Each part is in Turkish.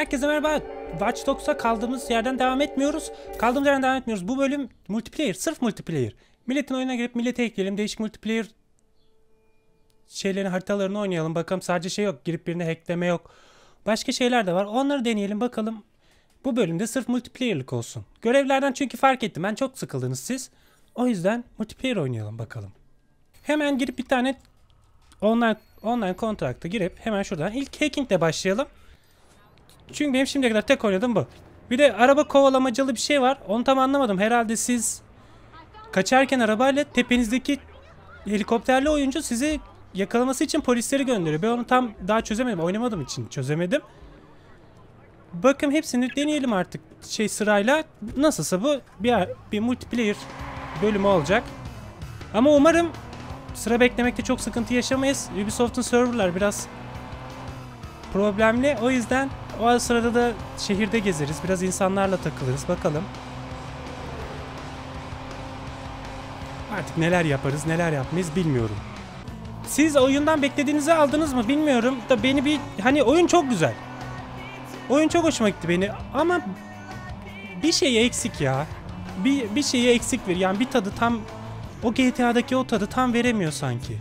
Herkese merhaba. Watch Dogs'a kaldığımız yerden devam etmiyoruz. Kaldığımız yerden devam etmiyoruz. Bu bölüm multiplayer. Sırf multiplayer. Milletin oyuna girip millete ekleyelim. Değişik multiplayer şeylerin haritalarını oynayalım. Bakalım sadece şey yok. Girip birine hackleme yok. Başka şeyler de var. Onları deneyelim bakalım. Bu bölümde sırf multiplayer'lık olsun. Görevlerden çünkü fark ettim. Ben çok sıkıldınız siz. O yüzden multiplayer oynayalım bakalım. Hemen girip bir tane online online kontrakta girip hemen şuradan ilk hackingle başlayalım. Çünkü benim şimdiye kadar tek oynadığım bu. Bir de araba kovalamacılı bir şey var. Onu tam anlamadım. Herhalde siz kaçarken arabayla tepenizdeki helikopterli oyuncu sizi yakalaması için polisleri gönderiyor. Ben onu tam daha çözemedim. Oynamadığım için çözemedim. Bakın hepsini deneyelim artık şey sırayla. Nasılsa bu bir, bir multiplayer bölümü olacak. Ama umarım sıra beklemekte çok sıkıntı yaşamayız. Ubisoft'un serverlar biraz problemli. O yüzden o sırada da şehirde gezeriz. Biraz insanlarla takılırız. Bakalım. Artık neler yaparız, neler yapmayız bilmiyorum. Siz oyundan beklediğinizi aldınız mı bilmiyorum. Da beni bir hani oyun çok güzel. Oyun çok hoşuma gitti beni ama bir şey eksik ya. Bir bir şeyi eksik ver. Yani bir tadı tam o GTA'daki o tadı tam veremiyor sanki.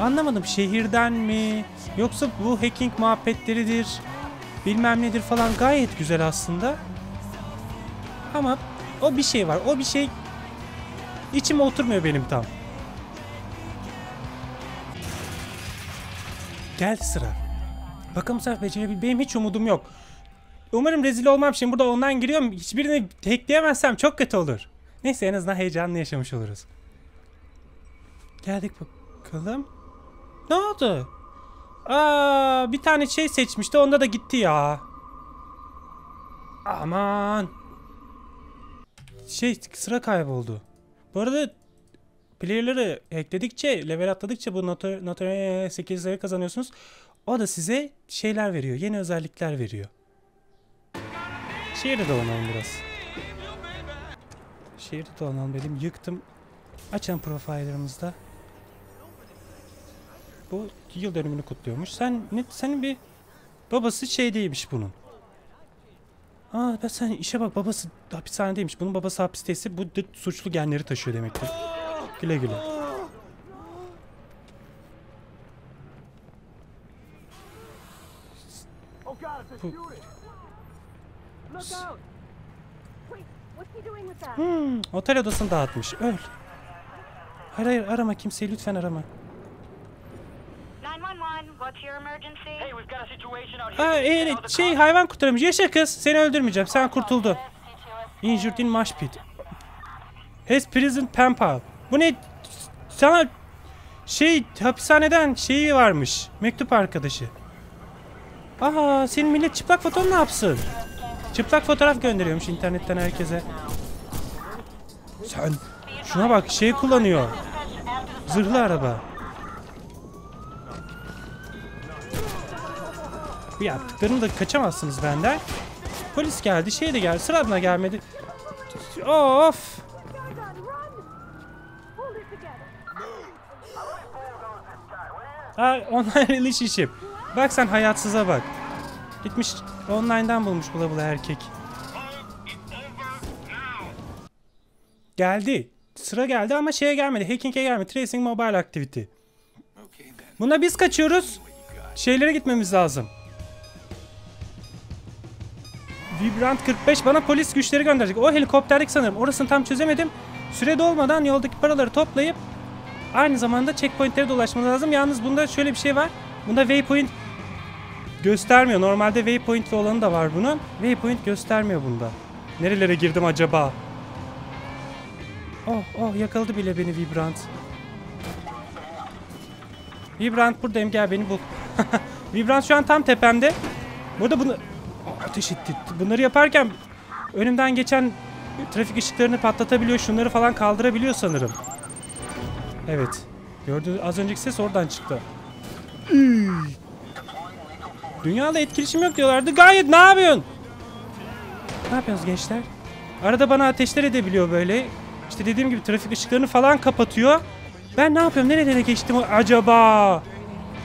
Anlamadım şehirden mi yoksa bu hacking muhabbetleridir bilmem nedir falan gayet güzel aslında. Ama o bir şey var. O bir şey içime oturmuyor benim tam. Geldi sıra. Bakalım sen becerebil. Benim hiç umudum yok. Umarım rezil olmam. Şimdi burada online giriyorum. Hiçbirini hackleyemezsem çok kötü olur. Neyse en azından heyecanlı yaşamış oluruz. Geldik bakalım. Ne oldu? Aa, bir tane şey seçmişti. Onda da gitti ya. Aman. Şey sıra kayboldu. Bu arada player'ları hackledikçe, level atladıkça bu Notor, Notor 8 level kazanıyorsunuz. O da size şeyler veriyor. Yeni özellikler veriyor. Şehirde dolanalım biraz. Şehirde dolanalım dedim. Yıktım. Açalım profilerımızda. Bu yıl dönümünü kutluyormuş. Sen ne senin bir babası şey değilmiş bunun. Aa ben sen işe bak babası hapishanedeymiş. Bunun babası hapisteyse bu da suçlu genleri taşıyor demektir. Güle güle. That? Hmm, otel odasını dağıtmış. Öl. Hayır hayır arama kimseyi lütfen arama. 911, what's your emergency? Hey, we've got a situation out here. Aa evet şey hayvan kurtarmış. Yaşa kız. Seni öldürmeyeceğim. Sen kurtuldu. Injured in mosh pit. Has prison pen pal. Bu ne? Sana şey hapishaneden şeyi varmış. Mektup arkadaşı. Aa senin millet çıplak foton ne yapsın? Çıplak fotoğraf gönderiyormuş internetten herkese. Sen şuna bak şey kullanıyor. Zırhlı araba. Bu yaptıklarını da kaçamazsınız benden. Polis geldi, şey de geldi, sıradına gelmedi. Of! Ha, online relationship. Bak sen hayatsıza bak. Gitmiş online'dan bulmuş bula bula erkek. Geldi. Sıra geldi ama şeye gelmedi. Hacking'e gelmedi. Tracing Mobile Activity. Buna biz kaçıyoruz. Şeylere gitmemiz lazım. Vibrant 45 bana polis güçleri gönderecek. O helikopterdeki sanırım. Orasını tam çözemedim. Süre dolmadan yoldaki paraları toplayıp aynı zamanda checkpointlere de ulaşmamız lazım. Yalnız bunda şöyle bir şey var. Bunda waypoint göstermiyor. Normalde waypointli olanı da var bunun. Waypoint göstermiyor bunda. Nerelere girdim acaba? Oh oh yakaladı bile beni Vibrant. Vibrant buradayım gel beni bul. Vibrant şu an tam tepemde. Burada bunu ateş etti. Bunları yaparken önümden geçen trafik ışıklarını patlatabiliyor. Şunları falan kaldırabiliyor sanırım. Evet. Gördüğünüz az önceki ses oradan çıktı. Dünyada etkileşim yok diyorlardı. Gayet ne yapıyorsun? Ne yapıyorsunuz gençler? Arada bana ateşler edebiliyor böyle. İşte dediğim gibi trafik ışıklarını falan kapatıyor. Ben ne yapıyorum? Nerelere geçtim acaba?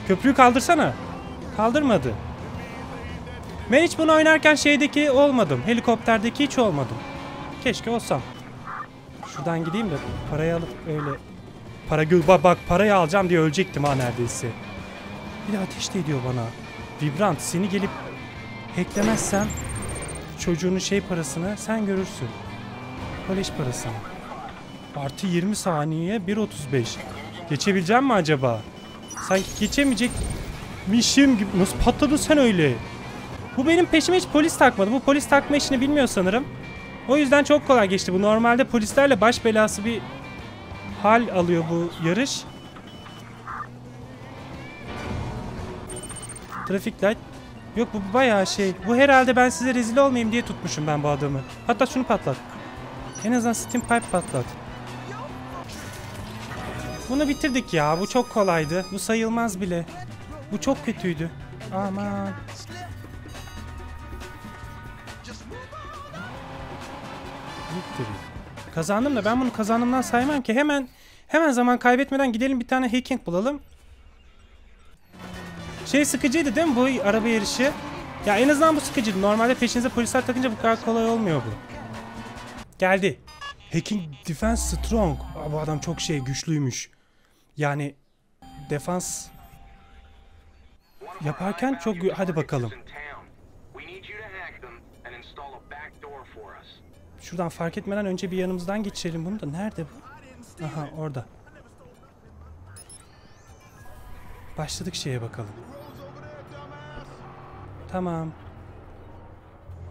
Köprüyü kaldırsana. Kaldırmadı. Ben hiç bunu oynarken şeydeki olmadım. Helikopterdeki hiç olmadım. Keşke olsam. Şuradan gideyim de parayı alıp öyle para gö bak, bak parayı alacağım diye ölecektim ha neredeyse. Bir de ateş de ediyor bana. Vibrant seni gelip hacklemezsem çocuğunun şey parasını sen görürsün. Kolej parasını. Artı 20 saniye 1.35. Geçebileceğim mi acaba? Sanki geçemeyecekmişim gibi. Nasıl patladın sen öyle? Bu benim peşime hiç polis takmadı. Bu polis takma işini bilmiyor sanırım. O yüzden çok kolay geçti. Bu normalde polislerle baş belası bir hal alıyor bu yarış. Trafik light. Yok bu bayağı şey. Bu herhalde ben size rezil olmayayım diye tutmuşum ben bu adamı. Hatta şunu patlat. En azından steam pipe patlat. Bunu bitirdik ya. Bu çok kolaydı. Bu sayılmaz bile. Bu çok kötüydü. Aman. Kazandım da ben bunu kazandığımdan saymam ki. Hemen hemen zaman kaybetmeden gidelim bir tane hacking bulalım. Şey sıkıcıydı değil mi bu araba yarışı? Ya en azından bu sıkıcıydı. Normalde peşinize polisler takınca bu kadar kolay olmuyor bu. Geldi. Hacking Defense Strong. Aa, bu adam çok şey güçlüymüş. Yani defans yaparken çok hadi bakalım. Şuradan fark etmeden önce bir yanımızdan geçirelim bunu da. Nerede bu? Aha orada. Başladık şeye bakalım. Tamam.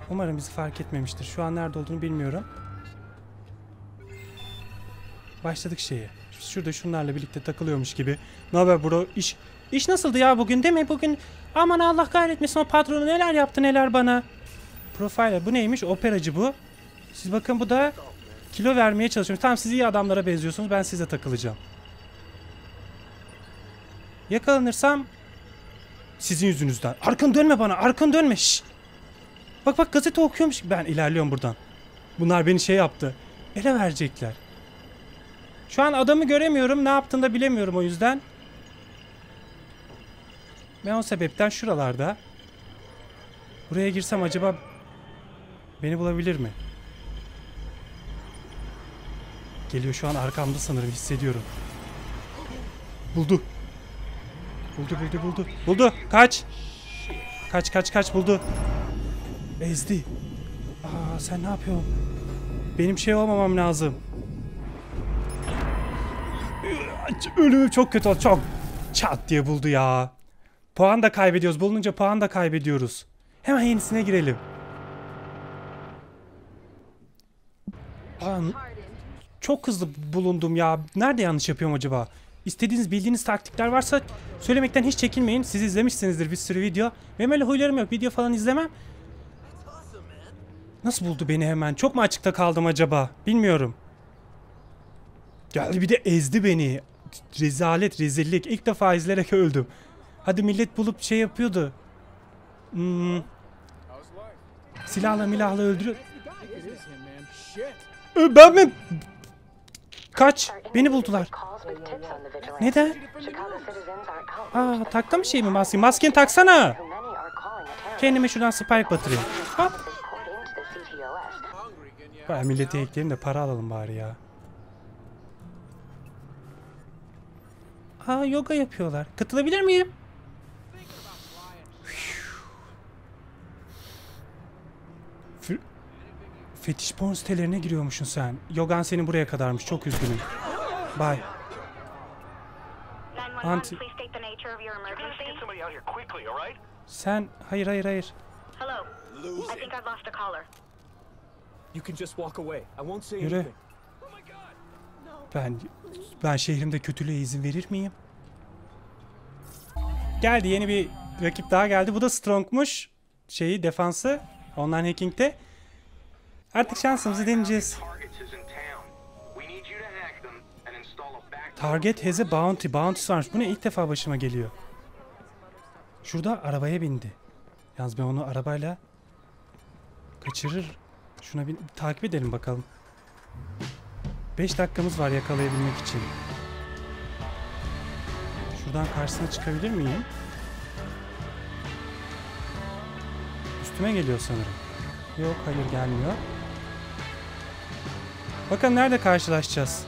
Umarım bizi fark etmemiştir. Şu an nerede olduğunu bilmiyorum. Başladık şeye. Şurada şunlarla birlikte takılıyormuş gibi. Ne haber bro? İş iş nasıldı ya bugün değil mi? Bugün aman Allah kahretmesin o patronu neler yaptı neler bana. Profile bu neymiş? Operacı bu. Siz bakın bu da kilo vermeye çalışıyor. Tamam siz iyi adamlara benziyorsunuz. Ben size takılacağım. Yakalanırsam sizin yüzünüzden. Arkanı dönme bana. Arkanı dönme. Şşş. Bak bak gazete okuyormuş. Ben ilerliyorum buradan. Bunlar beni şey yaptı. Ele verecekler. Şu an adamı göremiyorum. Ne yaptığını da bilemiyorum o yüzden. Ben o sebepten şuralarda. Buraya girsem acaba beni bulabilir mi? Geliyor şu an arkamda sanırım hissediyorum. Buldu. Buldu buldu buldu. Buldu. Kaç. Kaç kaç kaç buldu. Ezdi. Aa sen ne yapıyorsun? Benim şey olmamam lazım. Ölümüm çok kötü oldu. Çok çat diye buldu ya. Puan da kaybediyoruz. Bulununca puan da kaybediyoruz. Hemen yenisine girelim. Aa, çok hızlı bulundum ya. Nerede yanlış yapıyorum acaba? İstediğiniz bildiğiniz taktikler varsa söylemekten hiç çekinmeyin. Siz izlemişsinizdir bir sürü video. Benim öyle huylarım yok. Video falan izlemem. Nasıl buldu beni hemen? Çok mu açıkta kaldım acaba? Bilmiyorum. Geldi bir de ezdi beni. Rezalet, rezillik. İlk defa izleyerek öldüm. Hadi millet bulup şey yapıyordu. Hmm. Silahla milahla öldürüyor. Ben mi? Kaç. Beni buldular. Neden? Aa takta mı şey mi maske? Maskeni taksana. Kendime şuradan spike batırayım. Hop. Baya millete ekleyelim de para alalım bari ya. Aa yoga yapıyorlar. Katılabilir miyim? Fetiş porn sitelerine giriyormuşsun sen. Yogan senin buraya kadarmış. Çok üzgünüm. Bye. 911, Anti-? Sen hayır hayır hayır. Hello. I think I've lost a caller. You can just walk away. I won't say Yürü. anything. Ben ben şehrimde kötülüğe izin verir miyim? Geldi yeni bir rakip daha geldi. Bu da Strong'muş. Şeyi defansı. Online hacking'te. Artık şansımızı deneyeceğiz. Target has a bounty. Bounty varmış. Bu ne? İlk defa başıma geliyor. Şurada arabaya bindi. Yalnız ben onu arabayla kaçırır. Şuna bir takip edelim bakalım. 5 dakikamız var yakalayabilmek için. Şuradan karşısına çıkabilir miyim? Üstüme geliyor sanırım. Yok hayır gelmiyor. Bakalım nerede karşılaşacağız.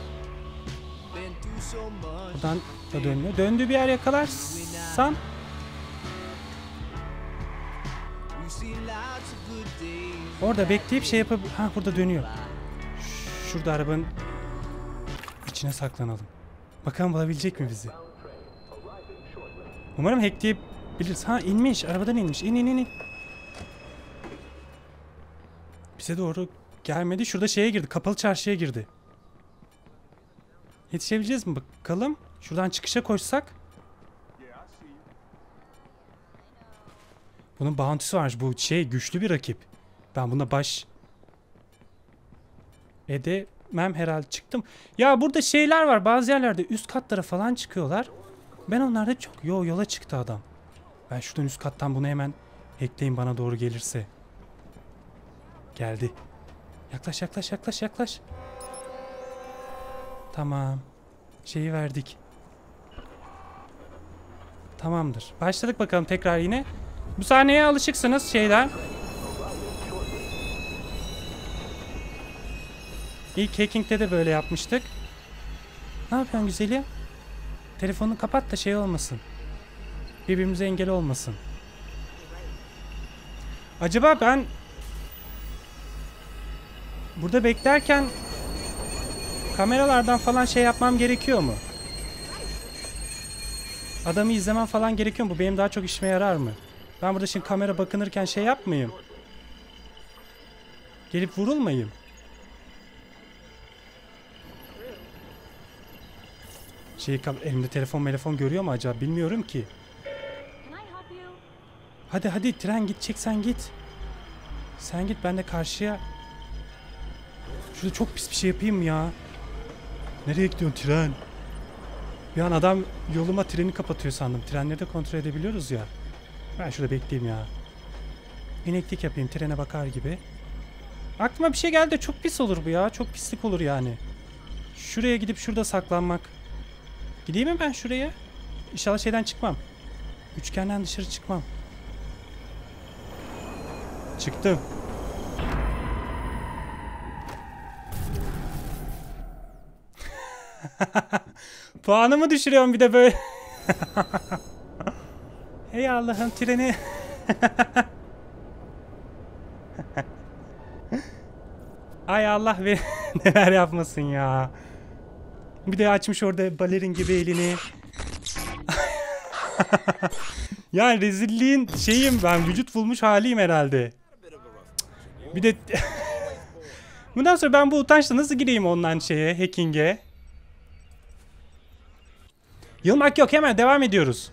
Buradan da dönmüyor. Döndüğü bir yer yakalarsam Orada bekleyip şey yapıp... Ha burada dönüyor. Şurada arabanın içine saklanalım. Bakalım bulabilecek mi bizi? Umarım hackleyebiliriz. Ha inmiş. Arabadan inmiş. İn in in in. Bize doğru gelmedi. Şurada şeye girdi. Kapalı çarşıya girdi. Yetişebileceğiz mi bakalım? Şuradan çıkışa koşsak. Bunun bounty'si varmış. Bu şey güçlü bir rakip. Ben buna baş edemem herhalde çıktım. Ya burada şeyler var. Bazı yerlerde üst katlara falan çıkıyorlar. Ben onlarda çok... Yo yola çıktı adam. Ben şuradan üst kattan bunu hemen ekleyin bana doğru gelirse. Geldi. Yaklaş yaklaş yaklaş yaklaş. Tamam. Şeyi verdik. Tamamdır. Başladık bakalım tekrar yine. Bu sahneye alışıksınız şeyler. İlk Hacking'de de böyle yapmıştık. Ne yapıyorsun güzelim? Telefonunu kapat da şey olmasın. Birbirimize engel olmasın. Acaba ben burada beklerken kameralardan falan şey yapmam gerekiyor mu? Adamı izlemem falan gerekiyor mu? Bu benim daha çok işime yarar mı? Ben burada şimdi kamera bakınırken şey yapmayayım. Gelip vurulmayayım. Şey elimde telefon telefon görüyor mu acaba bilmiyorum ki. Hadi hadi tren gidecek sen git. Sen git ben de karşıya. Şurada çok pis bir şey yapayım ya? Nereye gidiyorsun tren? Bir an adam yoluma treni kapatıyor sandım. Trenleri de kontrol edebiliyoruz ya. Ben şurada bekleyeyim ya. İneklik yapayım trene bakar gibi. Aklıma bir şey geldi çok pis olur bu ya. Çok pislik olur yani. Şuraya gidip şurada saklanmak. Gideyim mi ben şuraya? İnşallah şeyden çıkmam. Üçgenden dışarı çıkmam. Çıktım. Puanımı düşürüyorum bir de böyle. Hey Allah'ım treni. Ay Allah ve neler yapmasın ya. Bir de açmış orada balerin gibi elini. yani rezilliğin şeyim ben vücut bulmuş haliyim herhalde. Bir de Bundan sonra ben bu utançla nasıl gireyim ondan şeye, hacking'e? Yılmak yok hemen devam ediyoruz.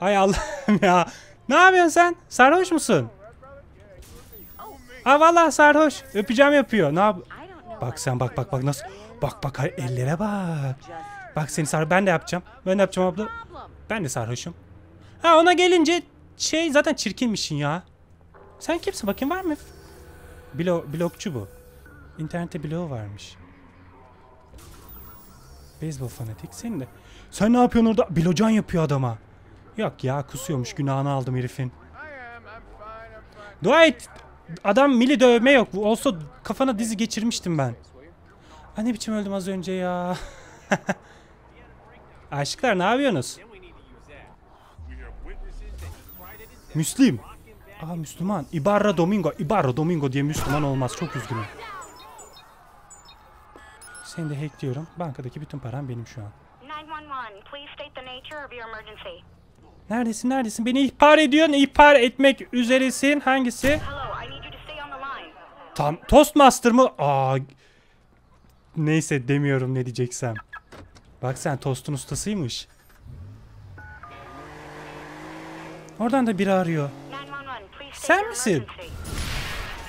Ay Allah'ım ya. Ne yapıyorsun sen? Sarhoş musun? Aa vallahi sarhoş. Öpeceğim yapıyor. Ne yap? Bak sen bak bak bak nasıl. Bak bak ellere bak. Bak seni sarhoş. Ben de yapacağım. Ben de yapacağım abla. Ben de sarhoşum. Ha ona gelince şey zaten çirkinmişsin ya. Sen kimsin bakayım var mı? Blo blokçu bu. İnternette bloğu varmış. Beyzbol fanatik senin de. Sen ne yapıyorsun orada? Bilocan yapıyor adama. Yok ya kusuyormuş günahını aldım herifin. Dua et. Adam mili dövme yok. Olsa kafana dizi geçirmiştim ben. Ay ne biçim öldüm az önce ya. Aşıklar ne yapıyorsunuz? Müslim. Aa Müslüman. Ibarra Domingo. Ibarra Domingo diye Müslüman olmaz. Çok üzgünüm. Seni de hackliyorum. Bankadaki bütün param benim şu an. 911, please state the nature of your emergency. Neredesin neredesin? Beni ihbar ediyorsun. İhbar etmek üzeresin. Hangisi? Tam Toastmaster mı? Aa. Neyse demiyorum ne diyeceksem. Bak sen tostun ustasıymış. Oradan da biri arıyor. 911, please state Sen misin?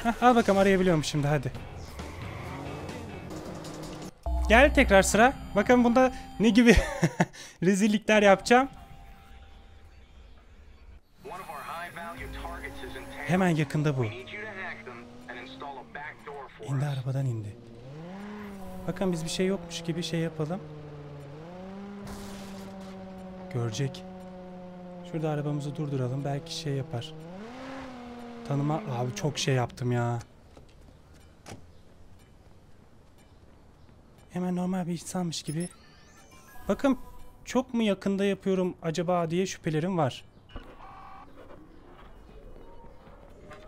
Heh, al bakalım arayabiliyorum şimdi hadi. Gel tekrar sıra. Bakın bunda ne gibi rezillikler yapacağım. Hemen yakında bu. İndi arabadan indi. Bakın biz bir şey yokmuş gibi şey yapalım. Görecek. Şurada arabamızı durduralım. Belki şey yapar. Tanıma abi çok şey yaptım ya. Hemen normal bir insanmış gibi. Bakın çok mu yakında yapıyorum acaba diye şüphelerim var.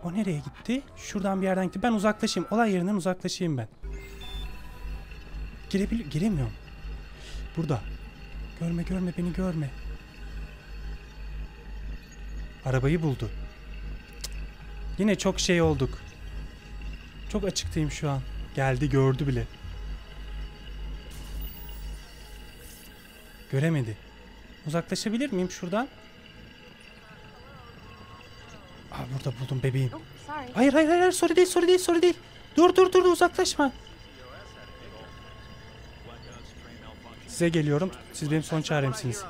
O nereye gitti? Şuradan bir yerden gitti. Ben uzaklaşayım. Olay yerinden uzaklaşayım ben. Girebil giremiyorum. Burada. Görme görme beni görme. Arabayı buldu. Yine çok şey olduk. Çok açıktayım şu an. Geldi gördü bile. Göremedi. Uzaklaşabilir miyim şuradan? Aa burada buldum bebeğim. Hayır hayır hayır sorry değil sorry değil sorry değil. Dur dur dur uzaklaşma. Size geliyorum. Siz benim son çaremsiniz.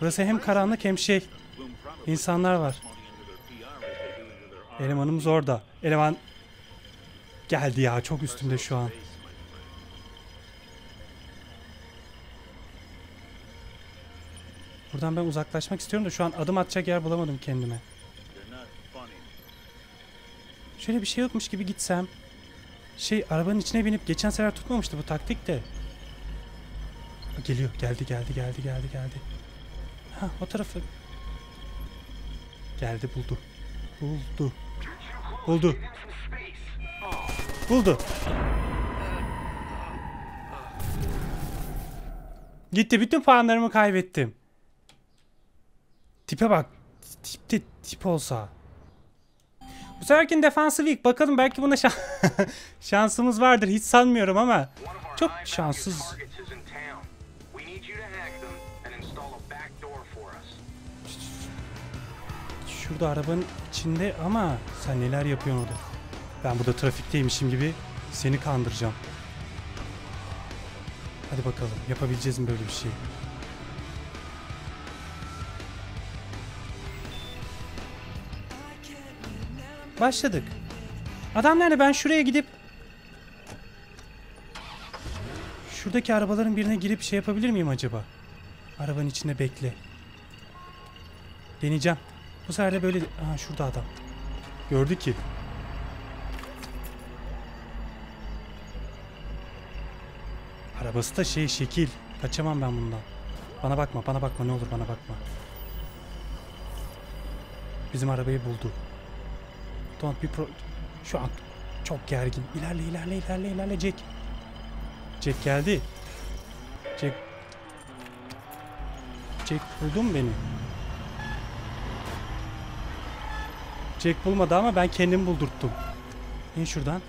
Burası hem karanlık hem şey. İnsanlar var. Elemanımız orada. Eleman geldi ya çok üstümde şu an. Buradan ben uzaklaşmak istiyorum da şu an adım atacak yer bulamadım kendime. Şöyle bir şey yokmuş gibi gitsem. Şey arabanın içine binip geçen sefer tutmamıştı bu taktik de. Geliyor. Geldi geldi geldi geldi geldi. Ha o tarafı. Geldi buldu. Buldu. Buldu. Buldu. Gitti. Bütün puanlarımı kaybettim. Tipe bak. Tip, tip, tip olsa. Bu seferkin defansı weak. Bakalım belki buna şan- şansımız vardır. Hiç sanmıyorum ama. Çok şanssız. Şurada arabanın içinde ama sen neler yapıyorsun orada? Ben burada trafikteymişim gibi seni kandıracağım. Hadi bakalım yapabileceğiz mi böyle bir şey? Başladık. Adam nerede? Ben şuraya gidip Şuradaki arabaların birine girip şey yapabilir miyim acaba? Arabanın içinde bekle. Deneyeceğim. Bu sefer de böyle... Aha şurada adam. Gördü ki. Arabası da şey şekil. Kaçamam ben bundan. Bana bakma, bana bakma ne olur bana bakma. Bizim arabayı buldu. Be pro... Şu an çok gergin. İlerle, ilerle, ilerle, ilerle Jack. Jack geldi. Jack... Jack buldun beni? Jack bulmadı ama ben kendim buldurttum. İn şuradan.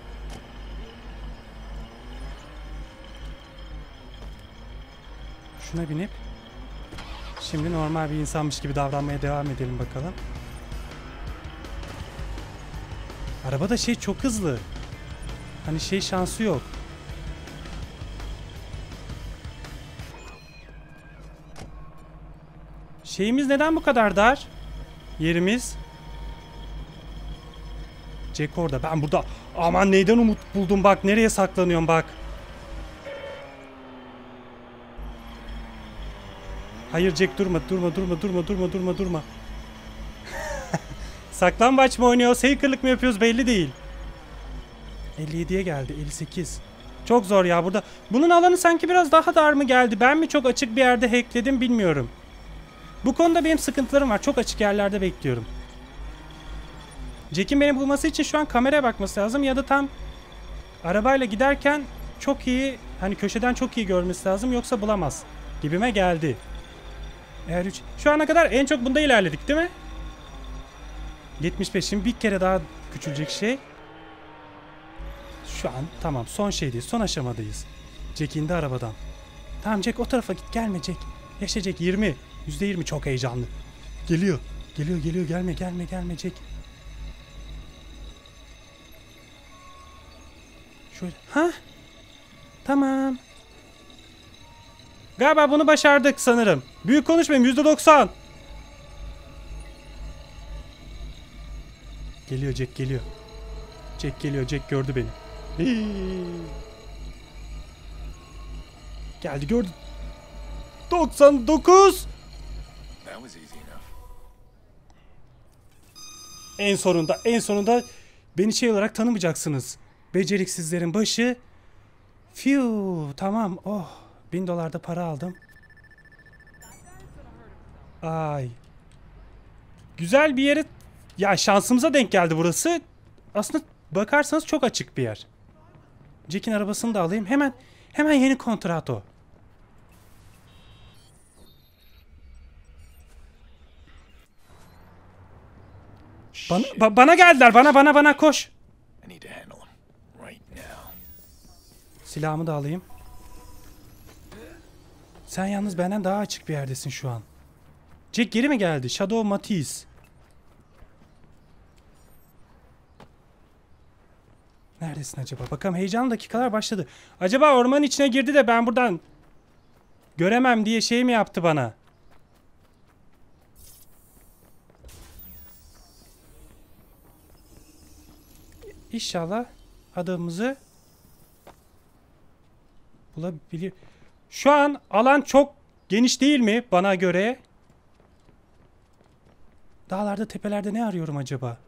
Şuna binip şimdi normal bir insanmış gibi davranmaya devam edelim bakalım. Arabada şey çok hızlı. Hani şey şansı yok. Şeyimiz neden bu kadar dar? Yerimiz. Jack orada. Ben burada. Aman neyden umut buldum bak. Nereye saklanıyorum bak. Hayır Jack durma durma durma durma durma durma durma. Saklambaç mı oynuyoruz? Hackerlık mı yapıyoruz belli değil. 57'ye geldi. 58. Çok zor ya burada. Bunun alanı sanki biraz daha dar mı geldi? Ben mi çok açık bir yerde hackledim bilmiyorum. Bu konuda benim sıkıntılarım var. Çok açık yerlerde bekliyorum. Jack'in beni bulması için şu an kameraya bakması lazım ya da tam arabayla giderken çok iyi hani köşeden çok iyi görmesi lazım yoksa bulamaz gibime geldi. Eğer üç, şu ana kadar en çok bunda ilerledik değil mi? 75 şimdi bir kere daha küçülecek şey. Şu an tamam son şeydeyiz son aşamadayız. Jack indi arabadan. Tamam Jack o tarafa git gelme Jack. Yaşa Jack 20. %20 çok heyecanlı. Geliyor. Geliyor geliyor gelme gelme gelme Jack. Şöyle. Ha? Tamam. Galiba bunu başardık sanırım. Büyük konuşmayayım %90. Geliyor Jack geliyor. Jack geliyor Jack gördü beni. Hii. Geldi gördü. 99. That was easy enough. En sonunda, en sonunda beni şey olarak tanımayacaksınız. Beceriksizlerin başı. Fiu, tamam. Oh, bin dolar da para aldım. Ay. Güzel bir yere... Ya şansımıza denk geldi burası. Aslında bakarsanız çok açık bir yer. Jack'in arabasını da alayım. Hemen hemen yeni kontrato. Bana, ba- bana geldiler. Bana bana bana koş. Silahımı da alayım. Sen yalnız benden daha açık bir yerdesin şu an. Jack geri mi geldi? Shadow Matisse. Neredesin acaba? Bakalım heyecanlı dakikalar başladı. Acaba ormanın içine girdi de ben buradan göremem diye şey mi yaptı bana? İnşallah adamımızı bulabilir. Şu an alan çok geniş değil mi bana göre? Dağlarda tepelerde ne arıyorum acaba?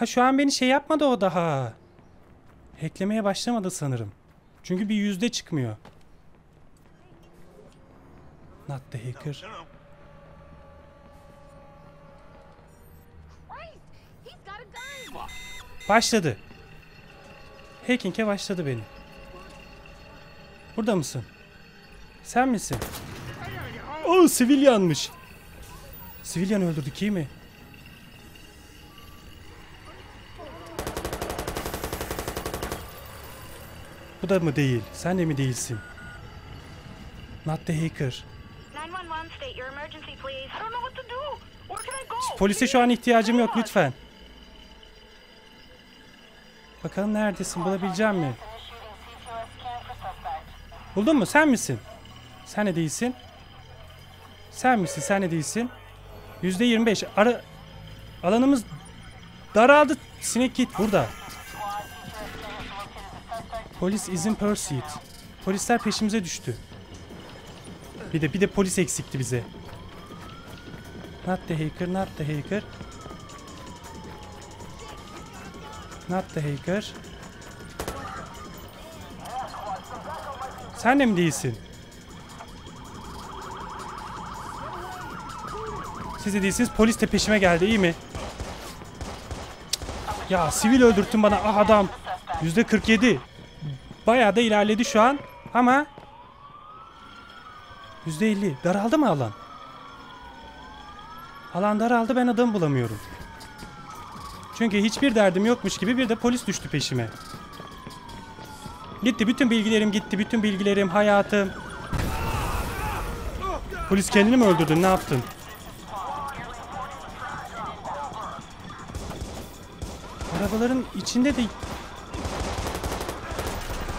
Ha şu an beni şey yapmadı o daha. Hacklemeye başlamadı sanırım. Çünkü bir yüzde çıkmıyor. Not the hacker. Başladı. Hacking'e başladı beni. Burada mısın? Sen misin? Oo sivilyanmış. Sivilyan öldürdük iyi mi? Bu da mı değil? Sen de mi değilsin? Not the hacker. 911, state your emergency, please. I don't know what to do. Where can I go? Polise şu an ihtiyacım yok lütfen. Bakalım neredesin bulabileceğim mi? Buldun mu? Sen misin? Sen ne değilsin? Sen misin? Sen ne değilsin? Yüzde 25. Ara... Alanımız daraldı. Sinek git burada. Polis izin pursuit. Polisler peşimize düştü. Bir de bir de polis eksikti bize. Not the hacker, not the hacker. Not the hacker. Sen de mi değilsin? Siz de değilsiniz. Polis de peşime geldi. iyi mi? Ya sivil öldürttün bana. Ah adam. Yüzde 47. Bayağı da ilerledi şu an. Ama yüzde 50. Daraldı mı alan? Alan daraldı ben adam bulamıyorum. Çünkü hiçbir derdim yokmuş gibi bir de polis düştü peşime. Gitti bütün bilgilerim gitti bütün bilgilerim hayatım. Polis kendini mi öldürdün ne yaptın? Arabaların içinde de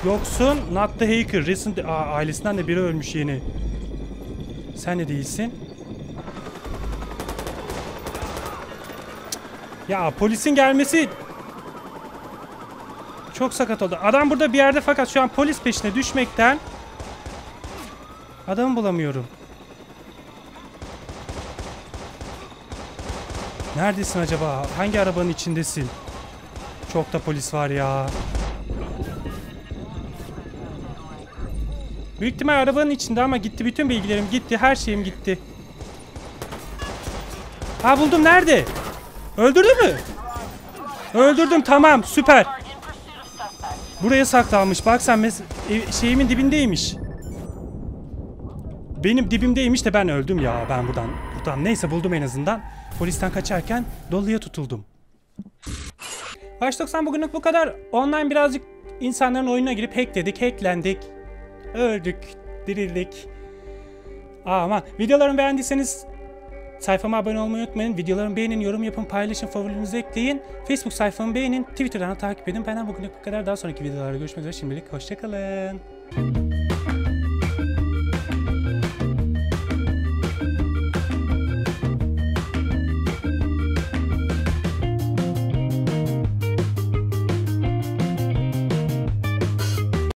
yoksun. Not the hacker. Recent Aa, ailesinden de biri ölmüş yeni. Sen ne değilsin? Ya polisin gelmesi çok sakat oldu. Adam burada bir yerde fakat şu an polis peşine düşmekten adamı bulamıyorum. Neredesin acaba? Hangi arabanın içindesin? Çok da polis var ya. Büyük ihtimal arabanın içinde ama gitti. Bütün bilgilerim gitti. Her şeyim gitti. Ha buldum. Nerede? Öldürdü mü? Öldürdüm. Tamam. Süper. Buraya saklanmış. Bak sen ev- şeyimin dibindeymiş. Benim dibimdeymiş de ben öldüm ya. Ben buradan. Buradan neyse buldum en azından. Polisten kaçarken doluya tutuldum. Baş 90 bugünlük bu kadar. Online birazcık insanların oyununa girip hackledik, hacklendik. Öldük, dirildik. Ama videolarımı beğendiyseniz sayfama abone olmayı unutmayın. Videolarımı beğenin, yorum yapın, paylaşın, favorilerinizi ekleyin. Facebook sayfamı beğenin, Twitter'dan da takip edin. Benden bugünlük bu kadar. Daha sonraki videolarda görüşmek üzere. Şimdilik hoşçakalın.